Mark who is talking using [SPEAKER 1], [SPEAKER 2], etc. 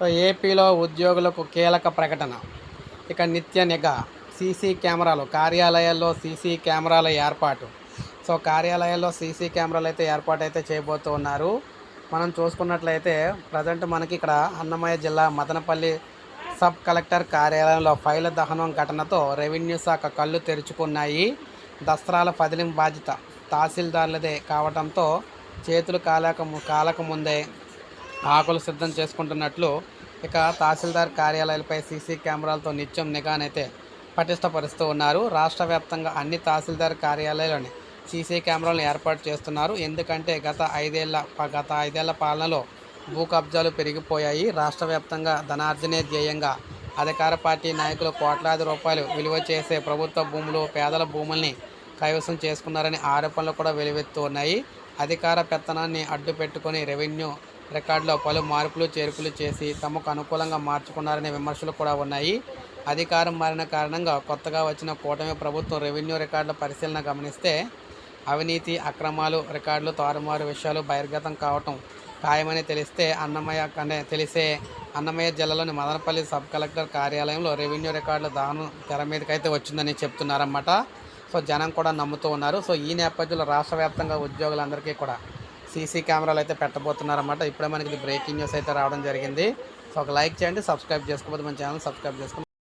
[SPEAKER 1] So ఏపీలో ఉద్యోగులకు కీలక ప్రకటన. ఇక నిత్య నిఘా సీసీ కెమెరాలు కార్యాలయాల్లో సీసీ కెమెరాల ఏర్పాటు. సో కార్యాలయాల్లో సీసీ కెమెరాలు అయితే ఏర్పాటు అయితే చేయబోతూ ఉన్నారు. మనం చూసుకున్నట్లయితే ప్రజెంట్ మనకి ఇక్కడ అన్నమయ్య జిల్లా మదనపల్లి సబ్ కలెక్టర్ కార్యాలయంలో ఫైల దహనం ఘటనతో రెవెన్యూ శాఖ కళ్ళు తెరుచుకున్నాయి. దసరాల పదిలింపు బాధ్యత తహసీల్దార్లదే కావడంతో చేతులు కాలక కాలక ముందే ఆకులు సిద్ధం చేసుకుంటున్నట్లు ఇక తహసీల్దార్ కార్యాలయాలపై సీసీ కెమెరాలతో నిత్యం నిఘానైతే పటిష్టపరుస్తూ ఉన్నారు. రాష్ట్ర వ్యాప్తంగా అన్ని తహసీల్దార్ కార్యాలయాలని సీసీ కెమెరాలను ఏర్పాటు చేస్తున్నారు. ఎందుకంటే గత ఐదేళ్ళ గత ఐదేళ్ళ పాలనలో భూ కబ్జాలు పెరిగిపోయాయి. రాష్ట్ర వ్యాప్తంగా ధనార్జనే ధ్యేయంగా అధికార పార్టీ నాయకులు కోట్లాది రూపాయలు విలువ చేసే ప్రభుత్వ భూములు పేదల భూముల్ని కైవసం చేసుకున్నారని ఆరోపణలు కూడా వెలువెత్తు ఉన్నాయి. అధికార పెత్తనాన్ని అడ్డు పెట్టుకొని రెవెన్యూ రికార్డులో పలు మార్పులు చేర్పులు చేసి తమకు అనుకూలంగా మార్చుకున్నారనే విమర్శలు కూడా ఉన్నాయి. అధికారం మారిన కారణంగా కొత్తగా వచ్చిన కూటమి ప్రభుత్వం రెవెన్యూ రికార్డుల పరిశీలన గమనిస్తే అవినీతి అక్రమాలు రికార్డులు తారుమారు విషయాలు బహిర్గతం కావటం ఖాయమని తెలిస్తే అన్నమయ్య కనే తెలిసే అన్నమయ్య జిల్లాలోని మదనపల్లి సబ్ కలెక్టర్ కార్యాలయంలో రెవెన్యూ రికార్డుల దానం తెర మీదకైతే వచ్చిందని చెప్తున్నారన్నమాట. సో జనం కూడా నమ్ముతూ ఉన్నారు. సో ఈ నేపథ్యంలో రాష్ట్ర వ్యాప్తంగా ఉద్యోగులందరికీ కూడా సీసీ కెమెరాలు అయితే పెట్టబోతున్నారన్నమాట. ఇప్పుడే మనకి బ్రేకింగ్ న్యూస్ అయితే రావడం జరిగింది. సో ఒక లైక్ చేయండి సబ్స్క్రైబ్ చేసుకోకపోతే మన ఛానల్ సబ్స్క్రైబ్ చేసుకోండి